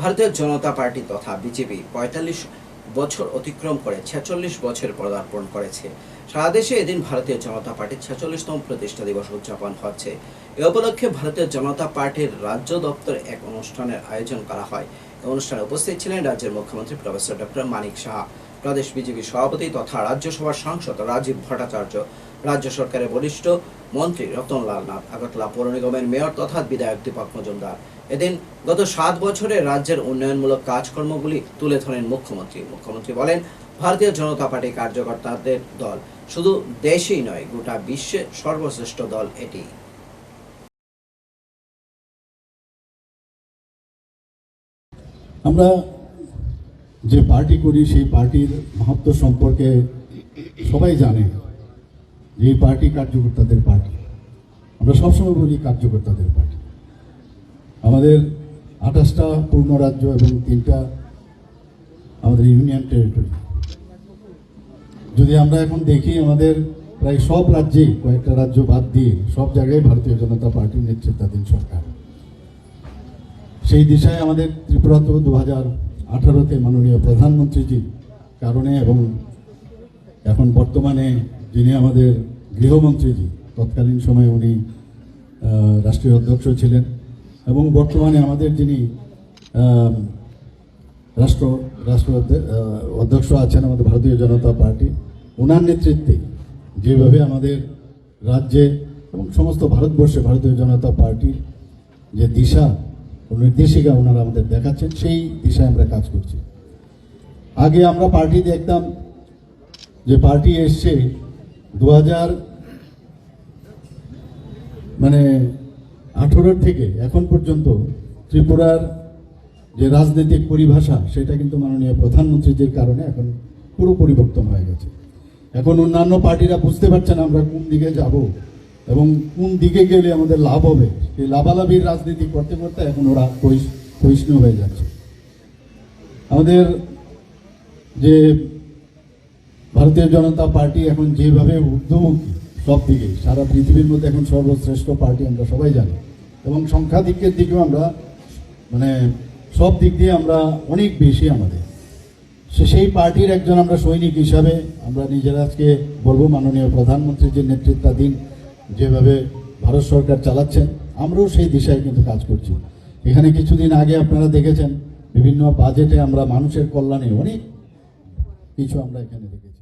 ভারতীয় জনতা পার্টি তথা বিজেপি পঁয়তাল্লিশ বছর অতিক্রম করে ছেচল্লিশ বছর পদার্পণ করেছে। সারা দেশে এদিন ভারতীয় জনতা পার্টির ছেচল্লিশতম প্রতিষ্ঠা দিবস উদযাপন হচ্ছে। এ উপলক্ষে ভারতীয় জনতা পার্টির রাজ্য দপ্তর এক অনুষ্ঠানের আয়োজন করা হয়। অনুষ্ঠানে উপস্থিত ছিলেন রাজ্যের মুখ্যমন্ত্রী প্রফেসর ডক্টর মানিক সাহা। প্রদেশ বিজেপি সভাপতি তথা রাজ্যসভার সাংসদ রাজীব ভট্টাচার্য, রাজ্য সরকারের বরিষ্ঠ মন্ত্রী রতনলাল নাথ, আগরতলা পৌর নিগমের মেয়র তথা বিধায়ক দীপক মজুমদার। এদিন গত সাত বছরে রাজ্যের উন্নয়নমূলক কাজকর্মগুলি তুলে ধরেন মুখ্যমন্ত্রী। মুখ্যমন্ত্রী বলেন, ভারতীয় জনতা পার্টি কার্যকর্তাদের দল শুধু দেশেই নয়, গোটা বিশ্বে সর্বশ্রেষ্ঠ দল এটি। আমরা যে পার্টি করি, সেই পার্টির মাহাত্ম সম্পর্কে সবাই জানে যে এই পার্টি কার্যকর্তাদের পার্টি। আমরা সবসময় বলি কার্যকর্তাদের পার্টি। আমাদের আঠাশটা পূর্ণ রাজ্য এবং তিনটা আমাদের ইউনিয়ন টেরিটরি। যদি আমরা এখন দেখি আমাদের প্রায় সব রাজ্যেই কয়েকটা রাজ্য বাদ দিয়ে সব জায়গায় ভারতীয় জনতা পার্টির নেতৃত্বাধীন সরকার। সেই দিশায় আমাদের ত্রিপুরা তো দু হাজার আঠারোতে মাননীয় প্রধানমন্ত্রীজির কারণে এবং এখন বর্তমানে যিনি আমাদের গৃহমন্ত্রীজি, তৎকালীন সময়ে উনি রাষ্ট্রীয় অধ্যক্ষ ছিলেন এবং বর্তমানে আমাদের যিনি রাষ্ট্র রাষ্ট্র অধ্যে- অধ্যক্ষ আছেন আমাদের ভারতীয় জনতা পার্টি ওনার নেতৃত্বে যেভাবে আমাদের রাজ্যে এবং সমস্ত ভারতবর্ষে ভারতীয় জনতা পার্টির যে দিশা নির্দেশিকা ওনারা আমাদের দেখাচ্ছেন, সেই দিশায় আমরা কাজ করছি। আগে আমরা পার্টি দেখতাম যে পার্টি এসছে দু হাজার মানে আঠেরোর থেকে এখন পর্যন্ত ত্রিপুরার যে রাজনৈতিক পরিভাষা, সেটা কিন্তু মাননীয় প্রধানমন্ত্রীজির কারণে এখন পুরো পরিবর্তন হয়ে গেছে। এখন অন্যান্য পার্টিরা বুঝতে পারছে না আমরা কোন দিকে যাব। এবং কোন দিকে গেলে আমাদের লাভ হবে? সেই লাভালাভির রাজনীতি করতে করতে এখন ওরা ক্ষয়িষ- ক্ষয়িষ্ণু হয়ে যাচ্ছে। আমাদের যে ভারতীয় জনতা পার্টি এখন যেভাবে ঊর্ধ্বমুখী সব দিকে, সারা পৃথিবীর মধ্যে এখন সর্বশ্রেষ্ঠ পার্টি আমরা সবাই জানি। এবং সংখ্যাধিক্যের দিকেও আমরা মানে সব দিক দিয়ে আমরা অনেক বেশি আমাদের। সে সেই পার্টির একজন আমরা সৈনিক হিসাবে আমরা নিজেরা আজকে বলব মাননীয় প্রধানমন্ত্রীর যে নেতৃত্বাধীন যেভাবে ভারত সরকার চালাচ্ছেন, আমরাও সেই দিশায় কিন্তু কাজ করছি। এখানে কিছুদিন আগে আপনারা দেখেছেন, বিভিন্ন বাজেটে আমরা মানুষের কল্যাণে অনেক কিছু আমরা এখানে দেখেছি।